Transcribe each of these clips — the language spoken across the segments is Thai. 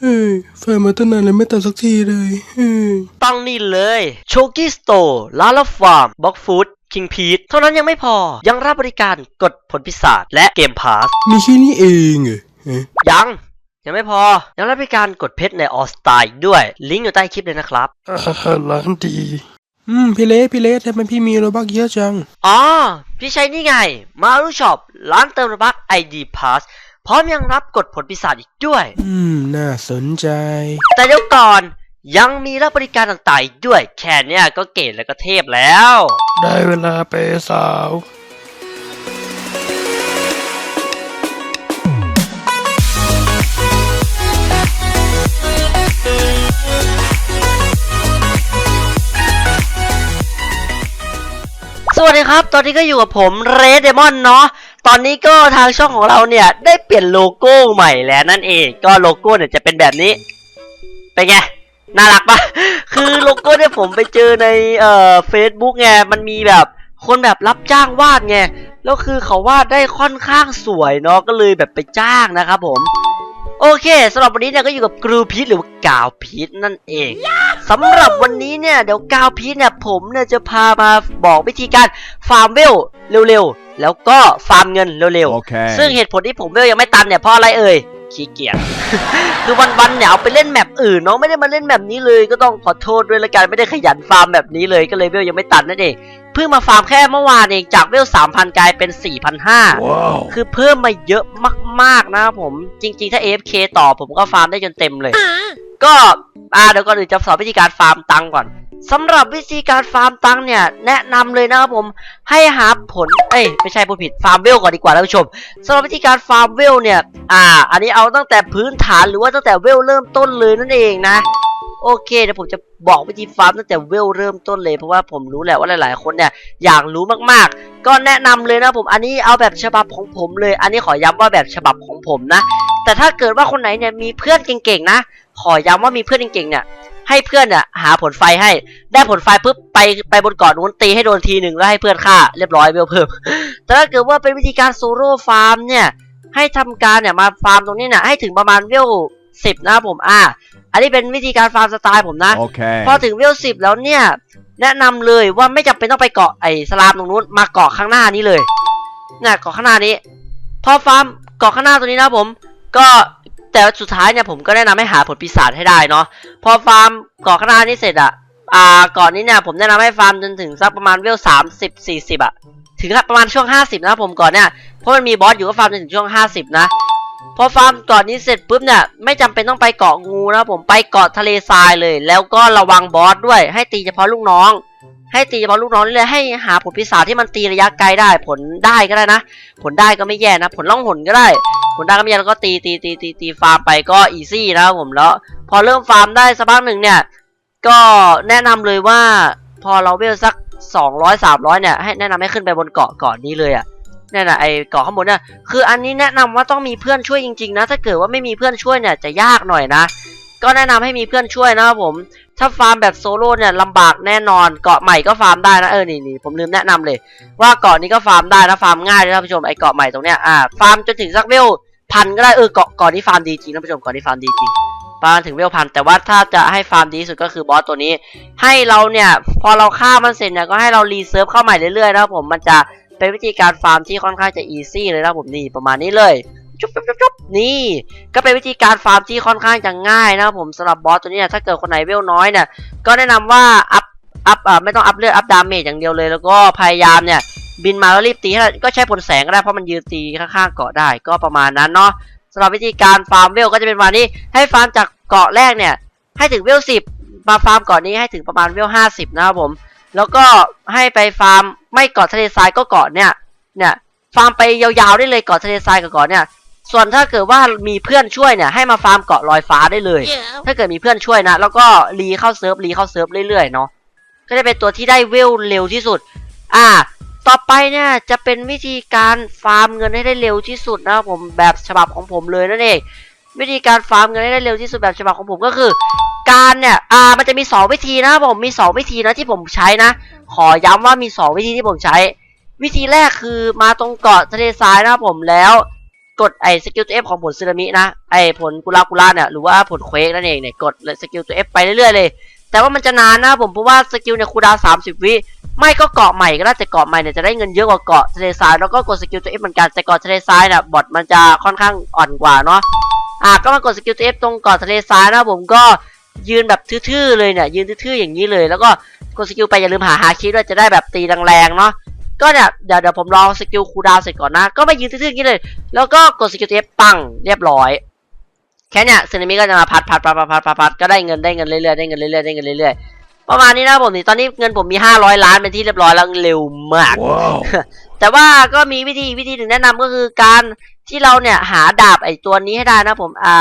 เฮ้ยไฟมาตั้งนานแล้วไม่ตัดสักทีเลยเฮ้ยต้องนี่เลย โชกี้สโตร์ลาลาฟาร์มบ็อกฟู้ดคิงพีทเท่านั้นยังไม่พอ ยังรับบริการกดผลพิศาจและเกมพาส มีแค่นี้เองเหรอฮะยัง ยังไม่พอ ยังรับบริการกดเพชรในออสตาด้วย ลิงก์อยู่ใต้คลิปเลยนะครับอาหารร้านดี อืมพี่เล็กพี่เล็กทำไมพี่มีโรบักเยอะจัง อ๋อ พี่ใช้นี่ไง มารูช็อปร้านเติมระบัก ID Pass พ ร้อมยังรับกดผลพิศาจอีกด้วย อืม น่าสนใจ แต่เดี๋ยวก่อนยังมีรับบริการต่างๆอีกด้วย แค่เนี้ยก็เก๋แล้วก็เทพแล้ว ได้เวลาไปสาว สวัสดีครับ ตอนนี้ก็อยู่กับผมเรดเดมอนเนาะ ตอนนี้ก็ทางช่องของเราเนี่ยได้เปลี่ยนโลโก้ใหม่แล้วนั่นเอง ก็โลโก้เนี่ยจะเป็นแบบนี้ เป็นไง น่ารักปะคือโลโก้เนี่ยผมไปเจอในเอ่อเฟซบุ๊กไง มันมีแบบคนแบบรับจ้างวาดไง แล้วคือเขาวาดได้ค่อนข้างสวยเนาะ ก็เลยแบบไปจ้างนะครับผมโอเคสำหรับวันนี้เนี่ยก็อยู่กับกรูพีทหรือว่ากาวพีทนั่นเองสำหรับวันนี้เนี่ยเดี๋ยวกาวพีทเนี่ยผมเนี่ยจะพามาบอกวิธีการฟาร์มเวลเร็วๆ แล้วก็ฟาร์มเงินเร็ว Okay. ๆซึ่งเหตุผลที่ผมเวลยังไม่ตันเนี่ยเพราะอะไรเอ่ยขี้เกียจ คือวันๆเนี่ยเอาไปเล่นแมปอื่นเนาะไม่ได้มาเล่นแบบนี้เลยก็ต้องขอโทษด้วยละกันไม่ได้ขยันฟาร์มแบบนี้เลยก็เลยเวลยังไม่ตันนั่นเองเพิ่งมาฟาร์มแค่เมื่อวานเองจากเวล3,000 กลายเป็น 4,500ว้าวคือเพิ่มมาเยอะมากๆนะครับผมจริง ๆ ถ้า AFK ต่อผมก็ฟาร์มได้จนเต็มเลย ก็อ่าเดี๋ยวก่อนอื่นจะสอนวิธีการฟาร์มตังค์ก่อน สำหรับวิธีการฟาร์มตังค์เนี่ยแนะนำเลยนะครับผมให้หาผลเอ้ยไม่ใช่พูดผิดฟาร์มเวลก่อนดีกว่าท่านผู้ชมสำหรับวิธีการฟาร์มเวลเนี่ยอ่า อันนี้เอาตั้งแต่พื้นฐานหรือว่าตั้งแต่เวลเริ่มต้นเลยนั่นเองนะ โอเคเดี๋ยวผมจะบอกวิธีฟาร์มตั้งแต่เวลเริ่มต้นเลยเพราะว่าผมรู้แหละว่าหลาย ๆ คนเนี่ยอยากรู้มากๆ ก็แนะนำเลยนะผมอันนี้เอาแบบฉบับของผมเลย อันนี้ขอย้ำว่าแบบฉบับของผมนะ แต่ถ้าเกิดว่าคนไหนเนี่ยมีเพื่อนเก่งๆนะ ขอย้ำว่ามีเพื่อนเก่งๆเนี่ยให้เพื่อนเนี่ยหาผลไฟให้ ได้ผลไฟปุ๊บไปไปบนเกาะนู้นตีให้โดนทีหนึ่งแล้วให้เพื่อนฆ่าเรียบร้อยเวลเพิ่ม แต่ถ้าเกิดว่าเป็นวิธีการโซโล่ฟาร์มเนี่ยให้ทำการเนี่ยมาฟาร์มตรงนี้เนี่ยให้ถึงประมาณเวลสิบนะครับผมอ่าอันนี้เป็นวิธีการฟาร์มสไตล์ผมนะ Okay. พอถึงเวลสิบแล้วเนี่ยแนะนำเลยว่าไม่จำเป็นต้องไปเกาะไอ้สลามตรงนู้นมาเกาะข้างหน้านี้เลยเนี่ยเกาะข้างหน้านี้ พอฟาร์มเกาะข้างหน้าตัวนี้นะผม ก็แต่สุดท้ายเนี่ยผมก็แนะนำให้หาผลปีศาจให้ได้เนาะพอฟาร์มเกาะข้างหน้านี้เสร็จอะอ่ากาะนี้เนี่ยผมแนะนำให้ฟาร์มจนถึงสักประมาณเวลสามสิบสี่สิบอะถึงประมาณช่วงห้าสิบนะผมก่อนเนี่ยเพราะมันมีบอสอยู่ก็ฟาร์มจนถึงช่วงห้าสิบนะพอฟาร์มเกาะนี้เสร็จปุ๊บเนี่ยไม่จำเป็นต้องไปเกาะงูนะผมไปเกาะทะเลทรายเลย แล้วก็ระวังบอสด้วย ให้ตีเฉพาะลูกน้อง ให้ตีเฉพาะลูกน้องเลยให้หาผลปีศาจที่มันตีระยะไกลได้ ผลได้ก็ได้นะ ผลได้ก็ไม่แย่นะ ผลล่องหนก็ได้ ผลได้ก็ไม่แย่แล้วก็ตีตีตีตีตีฟาร์มไปก็อีซี่นะครับผมแล้ว พอเริ่มฟาร์มได้สักพักหนึ่งเนี่ย ก็แนะนำเลยว่าพอเราเวลสักสองร้อยสามร้อยเนี่ย ให้แนะนำให้ขึ้นไปบนเกาะเกาะนี้เลยอะเนี่ยนะไอเกาะข้างบนเนี่ยคืออันนี้แนะนำว่าต้องมีเพื่อนช่วยจริงๆนะ ถ้าเกิดว่าไม่มีเพื่อนช่วยเนี่ยจะยากหน่อยนะ ก็แนะนำให้มีเพื่อนช่วยนะครับผม ถ้าฟาร์มแบบโซโล่เนี่ยลำบากแน่นอนเกาะใหม่ก็ฟาร์มได้นะเออนี่นี่ผมลืมแนะนำเลย ว่าเกาะนี้ก็ฟาร์มได้นะฟาร์มง่ายเลยท่านผู้ชมไอเกาะใหม่ตรงเนี้ยอ่าฟาร์มจนถึงสักเวล พันก็ได้เออเกาะกาะนี้ฟาร์มดีจริงท่านผู้ชมกาะนี้ฟาร์มดีจริงฟาร์มถึงเวลพันแต่ว่าถ้าจะให้ฟาร์มดีสุดก็คือบอสตัวนี้ ให้เราเนี่ยพอเราฆ่ามันเสร็จเนี่ยก็ให้เรารีเซิร์ฟเข้าใหม่เรื่อยๆนะครับผมมันจะเป็นวิธีการฟาร์มที่ค่อนข้างจะอีซี่เลยนะครับผมนี่ประมาณนี้เลยจุ๊บจุ๊บจุ๊บจุ๊บนี่ก็เป็นวิธีการฟาร์มที่ค่อนข้างจะง่ายนะครับผมสำหรับบอสตัวนี้เนี่ยถ้าเกิดคนไหนเวลน้อยเนี่ยก็แนะนำว่าอัพอัพอ่าไม่ต้องอัพเลือดอัพดาเมจอย่างเดียวเลยแล้วก็พยายามเนี่ย บินมาแล้วรีบตีให้ได้ก็ใช้ผลแสงก็ได้เพราะมันยืนตีข้างๆเกาะได้ก็ประมาณนั้นเนาะสำหรับวิธีการฟาร์มเวลก็จะเป็นประมาณนี้ ให้ฟาร์มจากเกาะแรกเนี่ย ให้ถึงเวลสิบมาฟาร์มเกาะนี้ให้ถึงประมาณเวลห้าสิบนะครับผม แล้วก็ให้ไปฟาร์มไม่เกาะทะเลทรายก็เกาะเนี่ยเนี่ยฟาร์มไปยาวๆได้เลยเกาะทะเลทรายกับเกาะเนี่ยส่วนถ้าเกิดว่ามีเพื่อนช่วยเนี่ยให้มาฟาร์มเกาะลอยฟ้าได้เลย ถ้าเกิดมีเพื่อนช่วยนะ แล้วก็รีเข้าเซิร์ฟรีเข้าเซิร์ฟเรื่อยๆเนาะก็จะเป็นตัวที่ได้เวลเร็วที่สุด อ่า ต่อไปเนี่ยจะเป็นวิธีการฟาร์มเงินให้ได้เร็วที่สุดนะครับผมแบบฉบับของผมเลยนั่นเองวิธีการฟาร์มเงินให้ได้เร็วที่สุดแบบฉบับของผมก็คือ การเนี่ยอ่ามันจะมีสองวิธีนะผมมีสองวิธีนะที่ผมใช้นะ ขอย้ำว่ามีสองวิธีที่ผมใช้ วิธีแรกคือมาตรงเกาะทะเลทรายนะครับผมแล้วกดไอ้สกิลตัว F ของผลซึนามินะไอ้ผลกุลากุลาเนี่ยหรือว่าผลเควกนั่นเองเนี่ยกดเลยสกิลตัว F ไปเรื่อยๆเลย แต่ว่ามันจะนานนะผมเพราะว่าสกิลเนี่ยคูดาวน์30วิไม่ก็เกาะใหม่ก็ได้แต่เกาะใหม่เนี่ยจะได้เงินเยอะกว่าเกาะทะเลทรายแล้วก็กดสกิลตัว F เหมือนกันแต่เกาะทะเลทรายเนี่ยบอทมันจะค่อนข้างอ่อนกว่าเนาะอะก็มากดสกิลตัว F ตรงเกาะทะเลทรายนะผมก็ยืนแบบทื่อๆเลยเนี่ยยืนทื่อๆอย่างนี้เลย แล้วก็กดสกิลไปอย่าลืมหาฮาคิด้วยจะได้แบบตีแรงๆเนาะก็เนี่ยเดี๋ยวเดี๋ยวผมลองสกิลคูดาวเสร็จก่อนนะ ก็ไปยืนทื่อๆอย่างนี้เลย แล้วก็กดสกิลตัว F ปังเรียบร้อย แค่เนี้ยซึนามิก็จะมาพัดพัดพัดพัดพัดพัดพัดก็ได้เงินได้เงินเรื่อยๆได้เงินเรื่อยๆได้เงินเรื่อยๆประมาณนี้นะผมนี่ตอนนี้เงินผมมีห้าร้อยล้านเป็นที่เรียบร้อยแล้วเร็วมาก Wow. แต่ว่าก็มีวิธีวิธีหนึ่งแนะนำก็คือการที่เราเนี่ยหาดาบไอ้ตัวนี้ให้ได้นะผมอ่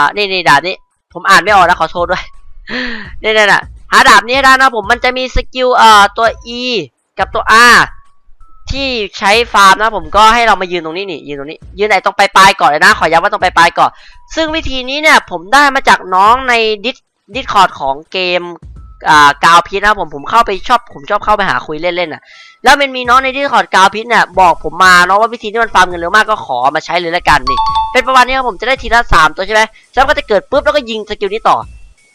านี่นี่ดาบนี้ ผมอ่านไม่ออกนะขอโทษด้วยนี่นี่นะหาดาบนี้ให้ได้นะผมมันจะมีสกิลเอ่อตัว E กับตัว R ที่ใช้ฟาร์มนะผมก็ให้เรามายืนตรงนี้นี่ยืนตรงนี้ ยืนไหนตรงปลายๆก่อนเลยนะขอย้ำว่าตรงปลายๆก่อน ซึ่งวิธีนี้เนี่ยผมได้มาจากน้องในดิสดิสคอร์ดของเกมอ่ากาวพีนะผมผมเข้าไปชอบผมชอบเข้าไปหาคุยเล่นๆน่ะ แล้วมันมีน้องในดิสคอร์ดกาวพิษเนี่ยบอกผมมาเนาะว่าวิธีนี้มันฟาร์มเงินเร็วมากก็ขอมาใช้เลยละกันนี่ เป็นประมาณนี้ครับผมจะได้ทีละสามตัวใช่ไหมแล้วก็จะเกิดปุ๊บแล้วก็ยิงสกิลนี้ต่อ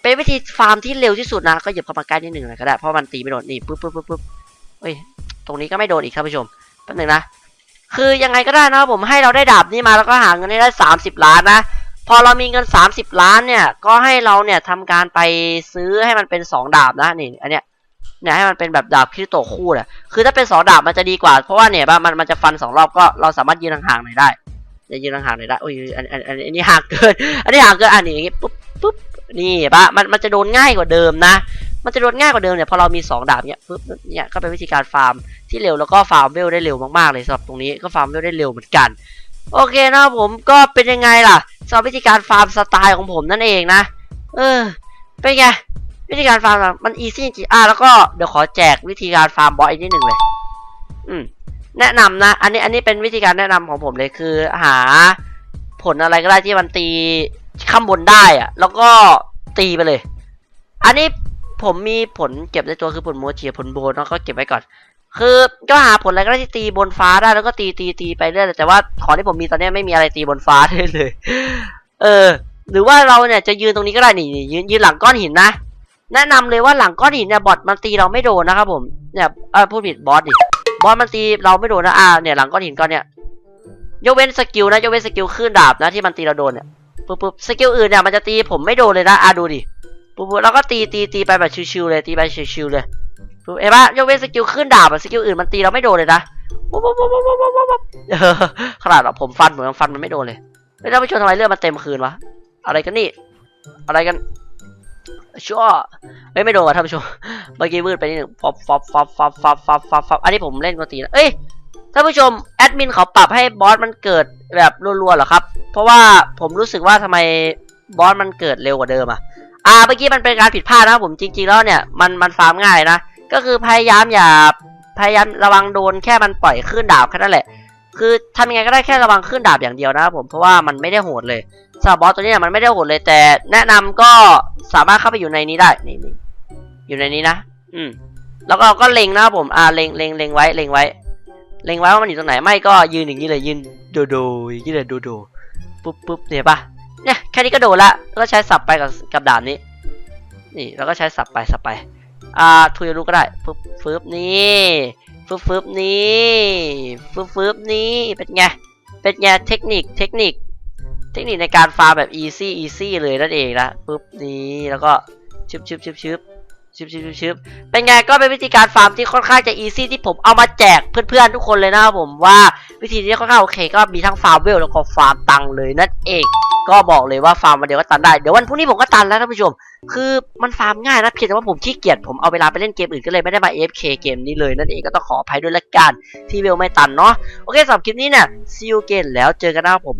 เป็นวิธีฟาร์มที่เร็วที่สุดนะก็เหยียบเข้ามาใกล้นิดหนึ่งหน่อยก็ได้เพราะมันตีไม่โดนนี่ปุ๊บปุ๊บปุ๊บปุ๊บเฮ้ย ตรงนี้ก็ไม่โดนอีกครับผู้ชมแป๊บนึงนะ คือยังไงก็ได้นะครับผมให้เราได้ดาบนี้มาแล้วก็หาเงินได้สามสิบล้านนะ พอเรามีเงินสามสิบล้านเนี่ย ก็ให้เราเนี่ยทำการไปซื้อให้มันเป็นสองดาบนะนี่อันเนี้ยเนี่ยให้มันเป็นแบบดาบคริโตคู่น่ะคือถ้าเป็นสองดาบมันจะดีกว่า เพราะว่าเนี่ยมันมันจะฟันสองรอบก็เราสามารถยืนห่างๆหน่อยได้เดี๋ยวยืนห่างๆหน่อยได้โอ้ยอันอันอันอันนี้ห่างเกิน อันนี้ห่างเกินอันนี้อย่างงี้ปุ๊บปุ๊บนี่ปะมันมันจะโดนง่ายกว่าเดิมนะ มันจะโดนง่ายกว่าเดิมเนี่ยพอเรามีสองดาบเนี่ยปุ๊บเนี่ยก็เป็นวิธีการฟาร์ม ที่เร็วแล้วก็ฟาร์มเวลได้เร็วมากๆเลยสำหรับตรงนี้ก็ฟาร์มเวลได้เร็วเหมือนกันโอเคนะครับผมก็เป็นยังไงล่ะสำหรับวิธีการฟาร์มสไตล์ของผมนั่นเองนะเออเป็นไงวิธีการฟาร์มมันอีซี่จริงๆอะแล้วก็เดี๋ยวขอแจกวิธีการฟาร์มบอสอีกนิดหนึ่งเลย อืมแนะนำนะอันนี้อันนี้เป็นวิธีการแนะนำของผมเลยคือหาผลอะไรก็ได้ที่มันตีข้างบนได้อะแล้วก็ตีไปเลย อันนี้ผมมีผลเก็บในตัวคือผลโมเชียผลโบนแล้วก็เก็บไว้ก่อน คือก็หาผลอะไรก็ได้ที่ตีบนฟ้าได้แล้วก็ตีตีตีไปเรื่อยแต่ว่าของที่ผมมีตอนนี้ไม่มีอะไรตีบนฟ้าได้เลย เออ หรือว่าเราเนี่ยจะยืนตรงนี้ก็ได้นี่ยืนยืนหลังก้อนหินนะแนะนำเลยว่าหลังก้อนหินเนี่ยบอทมันตีเราไม่โดนนะครับผมเนี่ยเออพูดผิดบอสดิบอสมันตีเราไม่โดนนะอ่าเนี่ยหลังก้อนหินก้อนเนี่ยยกเว้นสกิลนะยกเว้นสกิลขึ้นดาบนะที่มันตีเราโดนเนี่ยปุ๊บปุ๊บสกิลอื่นเนี่ยมันจะตีผมไม่โดนเลยนะอ่าดูดิปุ๊บปุ๊บแล้วก็ตีตีตีไปแบบชิวๆเลยตีไปชิวๆเลย ปุ๊บเห็นปะยกเว้นสกิลขึ้นดาบอะสกิลอื่นมันตีเราไม่โดนเลยนะปุ๊บปุ๊บปุ๊บปุ๊บปุ๊บปุ๊บขนาดแบบผมฟันเหมือนฟันมันไม่โดนเลยไม่ได้ไปชนทำไมเลือดมันเต็มคืนวะอะไรกันนี่ อะไรกันชั่วเฮ้ยไม่โดนว่ะท่านผู้ชมเมื่อกี้วืดไปนิดหนึ่งฟอบฟอบฟอบฟอบฟอบฟอบฟอบฟอบอันนี้ผมเล่นกตีนะเอ้ยท่านผู้ชมแอดมินเขาปรับให้บอสมันเกิดแบบรัวๆเหรอครับ เพราะว่าผมรู้สึกว่าทำไมบอสมันเกิดเร็วกว่าเดิมอะอ่าเมื่อกี้มันเป็นการผิดพลาดนะผมจริง ๆแล้วเนี่ยมันมันฟาร์มง่ายนะ ก็คือพยายามอย่าพยายามระวังโดนแค่มันปล่อยขึ้นดาบแค่นั้นแหละ คือทำยังไงก็ได้แค่ระวังขึ้นดาบอย่างเดียวนะครับผมเพราะว่ามันไม่ได้โหดเลยสำหรับบอสตัวนี้เนี่ยมันไม่ได้โหดเลยแต่ แนะนำก็สามารถเข้าไปอยู่ในนี้ได้นี่นอยู่ในนี้นะ อืม แล้วก็เราก็เล็งนะครับผมอ่าเล็งเล็งเล็งไว้เล็งไว้ เล็งไว้ว่ามันอยู่ตรงไหนไม่ก็ยืนอย่างนี้เลยยืนโดโดอย่างนี้เลยโดโดปุ๊บปุ๊บเนี่ยปะเนี่ยแค่นี้ก็โดนละแล้วก็ใช้สับไปกับกับดาบนี้ นี่แล้วก็ใช้สับไปสับไป อ่าทุยรู้ก็ได้ฟึบฟึบนี่ฟึบฟึบนี่ฟึบฟึบนี่เป็นไงเป็นไงเทคนิคเทคนิค เทคนิคในการฟาร์มแบบ easy easy เลยนั่นเองนะปุ๊บนี้แล้วก็ชึบชึบชึบชึบชึบชึบชึบชึบเป็นไงก็เป็นวิธีการฟาร์มที่ค่อนข้างจะ easy ที่ผมเอามาแจกเพื่อนๆทุกคนเลยนะครับผมว่า วิธีนี้ค่อนข้างโอเคก็มีทั้งฟาร์มเวลแล้วก็ฟาร์มตังเลยนั่นเอง ก็บอกเลยว่าฟาร์มวันเดียวก็ตันได้ เดี๋ยววันพรุ่งนี้ผมก็ตันแล้วท่านผู้ชม คือมันฟาร์มง่ายนะเพียงแต่ว่าผมขี้เกียจผมเอาเวลาไปเล่นเกมอื่นก็เลยไม่ได้มา AFK เกมนี้เลยนั่นเองก็ต้องขออภัยด้วยละกันที่เวลไม่ตันเนาะ โอเคสำหรับคลิปนี้เนี่ย see you again แล้วเจอกันนะครับผม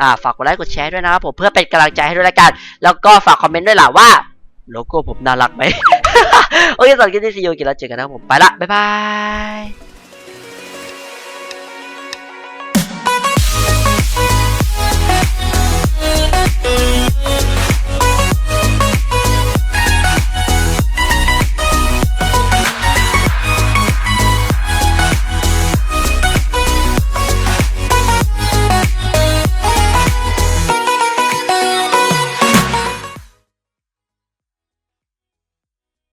อ่าฝากกดไลค์กดแชร์ด้วยนะครับผมเพื่อเป็นกำลังใจให้ด้วยละกัน แล้วก็ฝากคอมเมนต์ด้วยล่ะว่าโลโก้ผมน่ารักไหม โอเคสำหรับคลิปนี้ see you again แล้วเจอกันนะครับผมไปละบ๊ายบาย